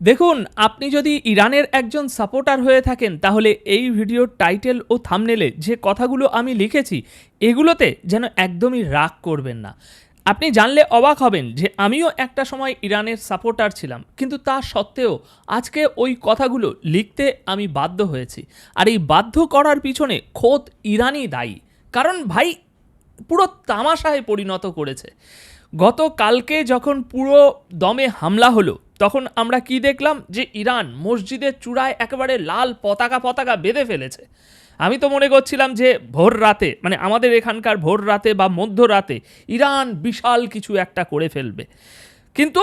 দেখুন, আপনি যদি ইরানের একজন সাপোর্টার হয়ে থাকেন, তাহলে এই ভিডিওর টাইটেল ও থামনেলে যে কথাগুলো আমি লিখেছি, এগুলোতে যেন একদমই রাগ করবেন না। আপনি জানলে অবাক হবেন যে আমিও একটা সময় ইরানের সাপোর্টার ছিলাম, কিন্তু তা সত্ত্বেও আজকে ওই কথাগুলো লিখতে আমি বাধ্য হয়েছি। আর এই বাধ্য করার পিছনে খোদ ইরানই দায়ী। কারণ ভাই, পুরো তামাশায় পরিণত করেছে। গতকালকে যখন পুরো দমে হামলা হলো, তখন আমরা কি দেখলাম? যে ইরান মসজিদের চূড়ায় একেবারে লাল পতাকা পতাকা বেঁধে ফেলেছে। আমি তো মনে করছিলাম যে ভোর রাতে মানে আমাদের এখানকার ভোর রাতে বা মধ্যরাতে ইরান বিশাল কিছু একটা করে ফেলবে। কিন্তু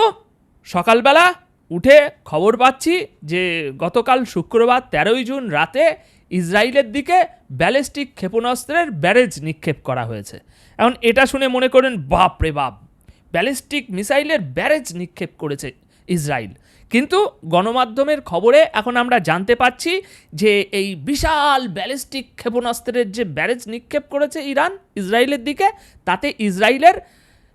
সকালবেলা উঠে খবর পাচ্ছি যে গতকাল শুক্রবার তেরোই জুন রাতে ইসরায়েলের দিকে ব্যালিস্টিক ক্ষেপণাস্ত্রের ব্যারেজ নিক্ষেপ করা হয়েছে। এখন এটা শুনে মনে করেন বাপ রে বাপ ব্যালিস্টিক মিসাইলের ব্যারেজ নিক্ষেপ করেছে ইসরায়েল কিন্তু গণমাধ্যমের খবরে এখন আমরা জানতে পাচ্ছি যে এই বিশাল ব্যালিস্টিক ক্ষেপণাস্ত্রের যে ব্যারেজ নিক্ষেপ করেছে ইরান ইসরায়েলের দিকে, তাতে ইসরায়েলের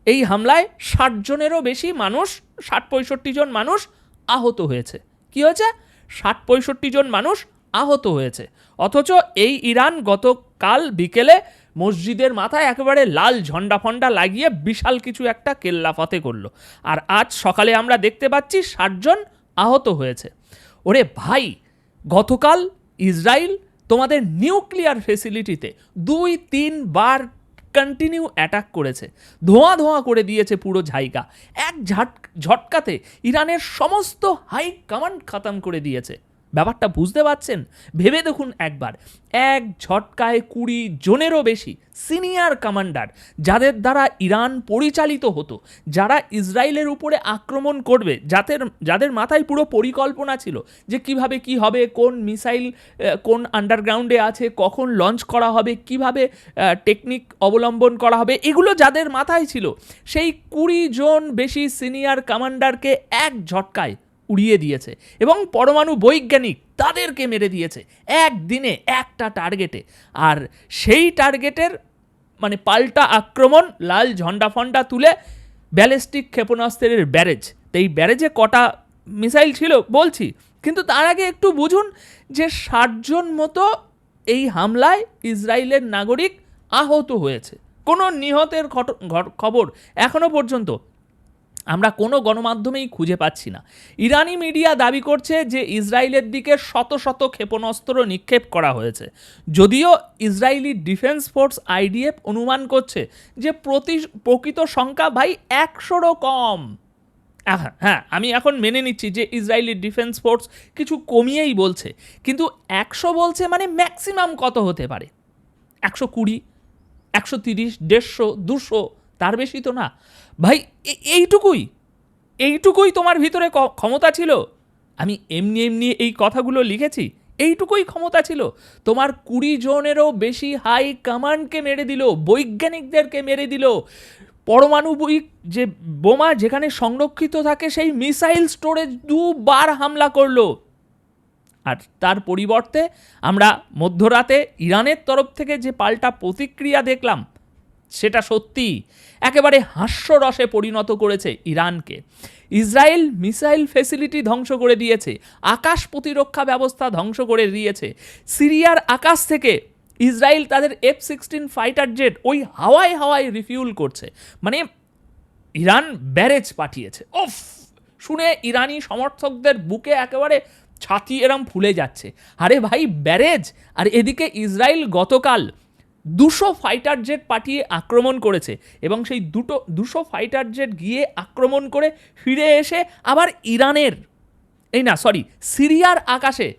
এই হামলায় ষাট জনেরও বেশি মানুষ, ষাট পঁয়ষট্টি জন মানুষ আহত হয়েছে। কি হয়েছে? ষাট পঁয়ষট্টি জন মানুষ আহত হয়েছে। অথচ এই ইরান গতকাল বিকেলে মসজিদের মাথায় একেবারে লাল ঝন্ডা ফন্ডা লাগিয়ে বিশাল কিছু একটা কেল্লাফতে করল। আর আজ সকালে আমরা দেখতে পাচ্ছি ষাটজন আহত হয়েছে। ওরে ভাই, গতকাল ইসরায়েল তোমাদের নিউক্লিয়ার ফেসিলিটিতে দুই তিনবার কন্টিনিউ অ্যাটাক করেছে। ধোঁয়া ধোঁয়া করে দিয়েছে পুরো জায়গা। এক ঝাট, ঝটকাতে ইরানের সমস্ত হাই কমান্ড খতম করে দিয়েছে। ব্যাপারটা বুঝতে পারছেন? ভেবে দেখুন একবার। এক ঝটকায় কুড়ি জনেরও বেশি সিনিয়র কমান্ডার যাদের দ্বারা ইরান পরিচালিত হতো, যারা ইসরায়েলের উপরে আক্রমণ করবে, যাদের যাদের মাথায় পুরো পরিকল্পনা ছিল যে কীভাবে কি হবে, কোন মিসাইল কোন আন্ডারগ্রাউন্ডে আছে, কখন লঞ্চ করা হবে, কীভাবে টেকনিক অবলম্বন করা হবে, এগুলো যাদের মাথায় ছিল, সেই কুড়ি জন বেশি সিনিয়র কমান্ডারকে এক ঝটকায় উড়িয়ে দিয়েছে এবং পরমাণু বৈজ্ঞানিক তাদেরকে মেরে দিয়েছে একদিনে একটা টার্গেটে আর সেই টার্গেটের মানে পাল্টা আক্রমণ, লাল ঝন্ডা ফন্ডা তুলে ব্যালিস্টিক ক্ষেপণাস্ত্রের ব্যারেজ, এই ব্যারেজে কটা মিসাইল ছিল বলছি, কিন্তু তার আগে একটু বুঝুন যে ষাটজন মতো এই হামলায় ইসরায়েলের নাগরিক আহত হয়েছে। কোনো নিহতের খবর এখনও পর্যন্ত আমরা কোনো গণমাধ্যমেই খুঁজে পাচ্ছি না। ইরানি মিডিয়া দাবি করছে যে ইসরায়েলের দিকে শত শত ক্ষেপণাস্ত্র নিক্ষেপ করা হয়েছে। যদিও ইসরায়েলি ডিফেন্স ফোর্স আইডিএফ অনুমান করছে যে প্রতি প্রকৃত সংখ্যা ভাই একশোরও কম। হ্যাঁ আমি এখন মেনে নিচ্ছি যে ইসরায়েলি ডিফেন্স ফোর্স কিছু কমিয়েই বলছে। কিন্তু একশো বলছে মানে ম্যাক্সিমাম কত হতে পারে? একশো কুড়ি, একশো তিরিশ, দেড়শো, দুশো, তার বেশি তো না। ভাই এইটুকুই। এইটুকুই তোমার ভিতরে ক্ষমতা ছিল। আমি এমনি এমনি এই কথাগুলো লিখেছি, এইটুকুই ক্ষমতা ছিল। তোমার কুড়ি জনেরও বেশি হাই কমান্ডকে মেরে দিল, বৈজ্ঞানিকদেরকে মেরে দিল। পরমাণবিক যে বোমা যেখানে সংরক্ষিত থাকে, সেই মিসাইল স্টোরেজ দুবার হামলা করল। আর তার পরিবর্তে আমরা মধ্যরাতে ইরানের তরফ থেকে যে পাল্টা প্রতিক্রিয়া দেখলাম সেটা সত্যি। একেবারে হাস্যরসে পরিণত করেছে ইরানকে। ইসরায়েল মিসাইল ফেসিলিটি ধ্বংস করে দিয়েছে, আকাশ প্রতিরক্ষা ব্যবস্থা ধ্বংস করে দিয়েছে। সিরিয়ার আকাশ থেকে ইসরায়েল তাদের এফ সিক্সটিন ফাইটার জেট ওই হাওয়ায় হাওয়ায় রিফিউল করছে। মানে ইরান ব্যারেজ পাঠিয়েছে। ওফ শুনে ইরানি সমর্থকদের বুকে একেবারে ছাতি এরম ফুলে যাচ্ছে। আরে ভাই, ব্যারেজ! আর এদিকে ইসরায়েল গতকাল দুশো ফাইটার জেট পাঠিয়ে আক্রমণ করেছে এবং সেই দুটো, দুশো ফাইটার জেট গিয়ে আক্রমণ করে ফিরে এসে আবার ইরানের, এই না সরি সিরিয়ার আকাশে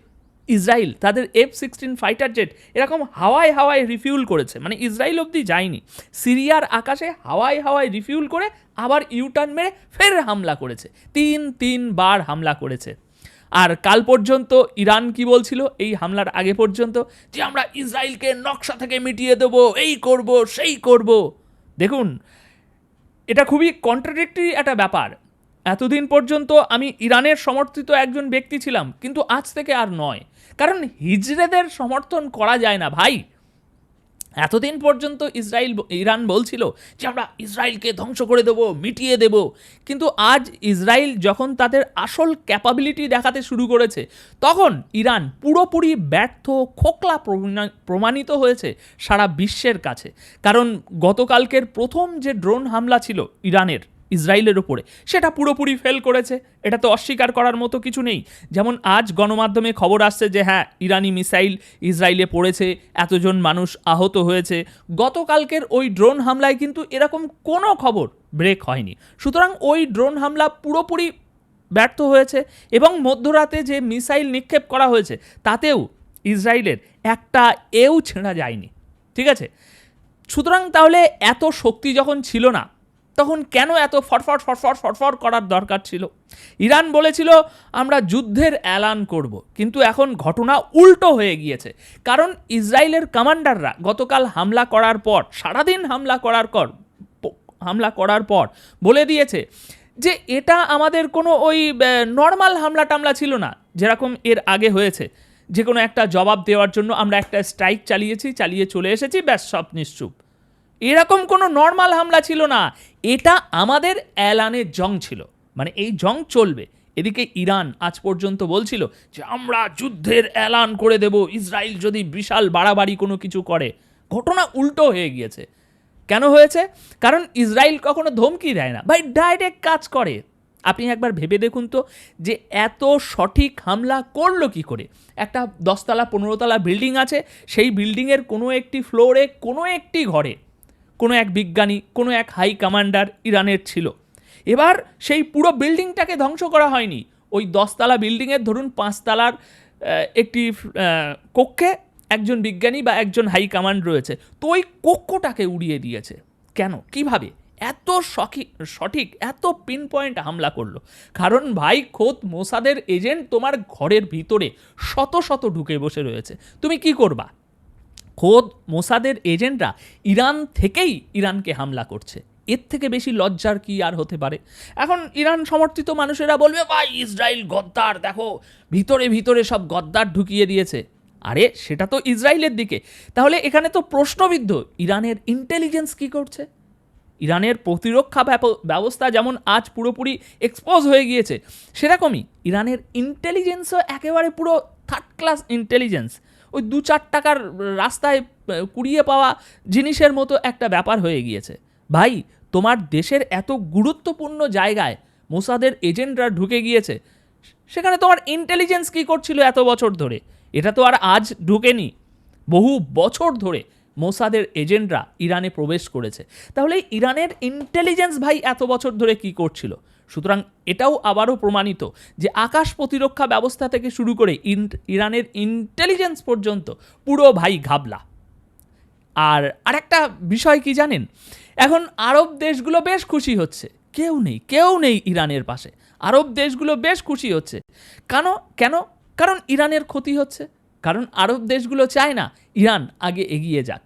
ইসরায়েল, তাদের এফ সিক্সটিন ফাইটার জেট এরকম হাওয়ায় হাওয়ায় রিফিউল করেছে। মানে ইসরায়েল অবধি যায়নি। সিরিয়ার আকাশে হাওয়ায় হাওয়ায় রিফিউল করে আবার ইউটার্ন মেরে ফের হামলা করেছে। তিন, তিনবার হামলা করেছে। আর কাল পর্যন্ত ইরান কি বলছিল? এই হামলার আগে পর্যন্ত যে আমরা ইসরায়েলকে নকশা থেকে মিটিয়ে দেবো, এই করব, সেই করব। দেখুন, এটা খুবই কন্ট্রাডিক্টরি একটা ব্যাপার। এতদিন পর্যন্ত আমি ইরানের সমর্থিত একজন ব্যক্তি ছিলাম, কিন্তু আজ থেকে আর নয়। কারণ হিজড়েদের সমর্থন করা যায় না, ভাই। এতদিন পর্যন্ত ইসরায়েল ইরান বলছিল যে আমরা ইসরায়েলকে ধ্বংস করে দেব, মিটিয়ে দেব। কিন্তু আজ ইসরায়েল যখন তাদের আসল ক্যাপাবিলিটি দেখাতে শুরু করেছে, তখন ইরান পুরোপুরি ব্যর্থ, খোকলা প্রমাণ- প্রমাণিত হয়েছে সারা বিশ্বের কাছে। কারণ গতকালকের প্রথম যে ড্রোন হামলা ছিল ইরানের ইসরায়েলের ওপরে সেটা পুরোপুরি ফেল করেছে। এটা তো অস্বীকার করার মতো কিছু নেই। যেমন আজ গণমাধ্যমে খবর আসছে যে হ্যাঁ ইরানি মিসাইল ইসরায়েলে পড়েছে, এতজন মানুষ আহত হয়েছে। গতকালকের ওই ড্রোন হামলায় কিন্তু এরকম কোনো খবর ব্রেক হয়নি। সুতরাং ওই ড্রোন হামলা পুরোপুরি ব্যর্থ হয়েছে এবং মধ্যরাতে যে মিসাইল নিক্ষেপ করা হয়েছে, তাতেও ইসরায়েলের একটা এও ছেঁড়া যায়নি। ঠিক আছে? সুতরাং তাহলে এত শক্তি যখন ছিল না তখন কেন এত ফটফট ফটফট ফটফট করার দরকার ছিল? ইরান বলেছিল, আমরা যুদ্ধের অ্যালান করব। কিন্তু এখন ঘটনা উল্টো হয়ে গিয়েছে। কারণ ইসরায়েলের কমান্ডাররা গতকাল হামলা করার পর, সারাদিন হামলা করার পর হামলা করার পর বলে দিয়েছে যে, এটা আমাদের কোনো ওই নর্মাল হামলা টামলা ছিল না, যেরকম এর আগে হয়েছে। যে কোনো একটা জবাব দেওয়ার জন্য আমরা একটা স্ট্রাইক চালিয়েছি, চালিয়ে চলে এসেছি, ব্যাস, সব নিশ্চুপ। এরকম কোনো নর্মাল হামলা ছিল না। এটা আমাদের অ্যালানের জং ছিল। মানে এই জং চলবে। এদিকে ইরান আজ পর্যন্ত বলছিল যে, আমরা যুদ্ধের অ্যালান করে দেব। ইসরায়েল যদি বিশাল বাড়াবাড়ি কোনো কিছু করে। ঘটনা উল্টো হয়ে গিয়েছে। কেন হয়েছে? কারণ ইসরায়েল কখনো ধমকি দেয় না। ভাই ডাইরেক্ট কাজ করে। আপনি একবার ভেবে দেখুন তো যে, এত সঠিক হামলা করল কি করে? একটা দশতলা, পনেরোতলা বিল্ডিং আছে। সেই বিল্ডিংয়ের কোনো একটি ফ্লোরে কোনো একটি ঘরে কোনো এক বিজ্ঞানী, কোনো এক হাই কমান্ডার ইরানের ছিল। এবার সেই পুরো বিল্ডিংটাকে ধ্বংস করা হয়নি। ওই দশতলা বিল্ডিংয়ের ধরুন পাঁচতলার একটি কক্ষে একজন বিজ্ঞানী বা একজন হাই কমান্ড রয়েছে। তো ওই কক্ষটাকে উড়িয়ে দিয়েছে। কেন? কীভাবে? এত সঠিক সঠিক, এত পিন পয়েন্ট হামলা করল। কারণ ভাই খোদ মোসাদের এজেন্ট তোমার ঘরের ভিতরে শত শত ঢুকে বসে রয়েছে। তুমি কি করবা? খোদ মোসাদের এজেন্টরা ইরান থেকেই ইরানকে হামলা করছে। এর থেকে বেশি লজ্জার কি আর হতে পারে? এখন ইরান সমর্থিত মানুষেরা বলবে, ভাই, ইসরায়েল গদ্দার, দেখো, ভিতরে ভিতরে সব গদ্দার ঢুকিয়ে দিয়েছে। আরে, সেটা তো ইসরায়েলের দিকে। তাহলে এখানে তো প্রশ্নবিদ্ধ, ইরানের ইন্টেলিজেন্স কি করছে? ইরানের প্রতিরক্ষা ব্যবস্থা যেমন আজ পুরোপুরি এক্সপোজ হয়ে গিয়েছে, সেরকমই ইরানের ইন্টেলিজেন্সও একেবারে পুরো থার্ড ক্লাস ইন্টেলিজেন্স ওই দু চার টাকার রাস্তায় কুড়িয়ে পাওয়া জিনিসের মতো একটা ব্যাপার হয়ে গিয়েছে। ভাই, তোমার দেশের এত গুরুত্বপূর্ণ জায়গায় মোসাদের এজেন্টরা ঢুকে গিয়েছে, সেখানে তোমার ইন্টেলিজেন্স কী করছিল এত বছর ধরে? এটা তো আর আজ ঢুকেনি। বহু বছর ধরে মোসাদের এজেন্টরা ইরানে প্রবেশ করেছে। তাহলে ইরানের ইন্টেলিজেন্স ভাই এত বছর ধরে কি করছিল? সুতরাং এটাও আবারও প্রমাণিত যে আকাশ প্রতিরক্ষা ব্যবস্থা থেকে শুরু করে ইরানের ইন্টেলিজেন্স পর্যন্ত পুরো ভাই ঘাবলা। আর আরেকটা বিষয় কি জানেন? এখন আরব দেশগুলো বেশ খুশি হচ্ছে। কেউ নেই কেউ নেই ইরানের পাশে। আরব দেশগুলো বেশ খুশি হচ্ছে। কেন কেন? কারণ ইরানের ক্ষতি হচ্ছে। কারণ আরব দেশগুলো চায় না ইরান আগে এগিয়ে যাক।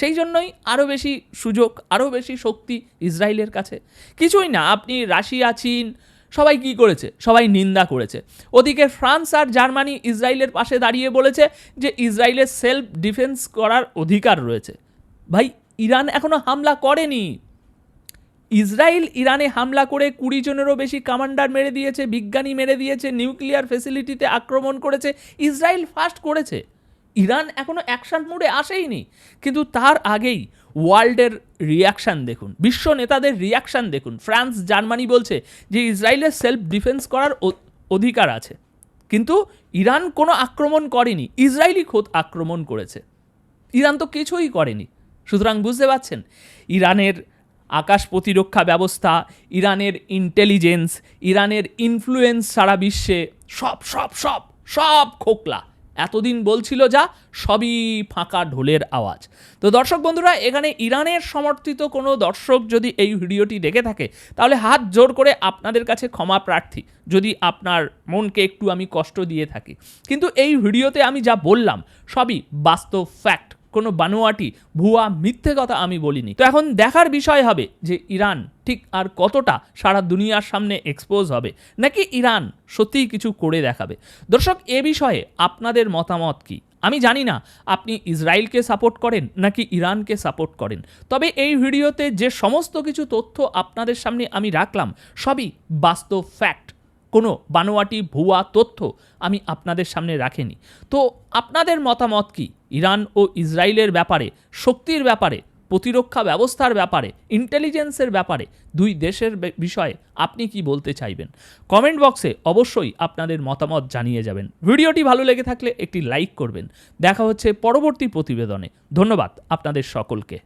সেই জন্যই আরও বেশি সুযোগ, আরও বেশি শক্তি ইসরায়েলের কাছে। কিছুই না, আপনি রাশিয়া, চীন, সবাই কি করেছে? সবাই নিন্দা করেছে। ওদিকে ফ্রান্স আর জার্মানি ইসরায়েলের পাশে দাঁড়িয়ে বলেছে যে ইসরায়েলের সেলফ ডিফেন্স করার অধিকার রয়েছে। ভাই, ইরান এখনও হামলা করেনি। ইসরায়েল ইরানে হামলা করে কুড়ি জনেরও বেশি কমান্ডার মেরে দিয়েছে, বিজ্ঞানী মেরে দিয়েছে, নিউক্লিয়ার ফেসিলিটিতে আক্রমণ করেছে, ইসরায়েল ফার্স্ট করেছে। ইরান এখনও অ্যাকশন মোডে আসেইনি। কিন্তু তার আগেই ওয়ার্ল্ডের রিয়াকশান দেখুন। বিশ্ব নেতাদের রিয়াকশান দেখুন। ফ্রান্স, জার্মানি বলছে যে ইসরায়েলের সেলফ ডিফেন্স করার অধিকার আছে। কিন্তু ইরান কোনো আক্রমণ করেনি। ইসরায়েলই খোদ আক্রমণ করেছে। ইরান তো কিছুই করেনি। সুতরাং বুঝতে পারছেন? ইরানের আকাশ প্রতিরক্ষা ব্যবস্থা, ইরানের ইন্টেলিজেন্স ইরানের ইনফ্লুয়েন্স সারা বিশ্বে সব সব সব সব খোকলা। এতদিন বলছিল যা, সবই ফাঁকা ঢোলের আওয়াজ। তো দর্শক বন্ধুরা, এখানে ইরানের সমর্থিত কোনো দর্শক যদি এই ভিডিওটি দেখে থাকে, তাহলে হাত জোর করে আপনাদের কাছে ক্ষমা প্রার্থী, যদি আপনার মনকে একটু আমি কষ্ট দিয়ে থাকি। কিন্তু এই ভিডিওতে আমি যা বললাম, সবই বাস্তব ফ্যাক্ট কোনো বানোয়াটি, ভুয়া, মিথ্যে কথা আমি বলিনি। তো এখন দেখার বিষয় হবে যে ইরান ঠিক আর কতটা সারা দুনিয়ার সামনে এক্সপোজ হবে, নাকি ইরান সত্যিই কিছু করে দেখাবে? দর্শক, এ বিষয়ে আপনাদের মতামত কি? আমি জানি না, আপনি ইসরায়েলকে সাপোর্ট করেন নাকি ইরানকে সাপোর্ট করেন। তবে এই ভিডিওতে যে সমস্ত কিছু তথ্য আপনাদের সামনে আমি রাখলাম, সবই বাস্তব ফ্যাক্ট কোনো বানোয়াটি, ভুয়া তথ্য আমি আপনাদের সামনে রাখিনি। তো আপনাদের মতামত কি? ইরান ও ইসরায়েলের ব্যাপারে, শক্তির ব্যাপারে, প্রতিরক্ষা ব্যবস্থার ব্যাপারে ইন্টেলিজেন্সের ব্যাপারে, দুই দেশের বিষয়ে আপনি কি বলতে চাইবেন? কমেন্ট বক্সে অবশ্যই আপনাদের মতামত জানিয়ে যাবেন। ভিডিওটি ভালো লেগে থাকলে একটি লাইক করবেন। দেখা হচ্ছে পরবর্তী প্রতিবেদনে। ধন্যবাদ আপনাদের সকলকে।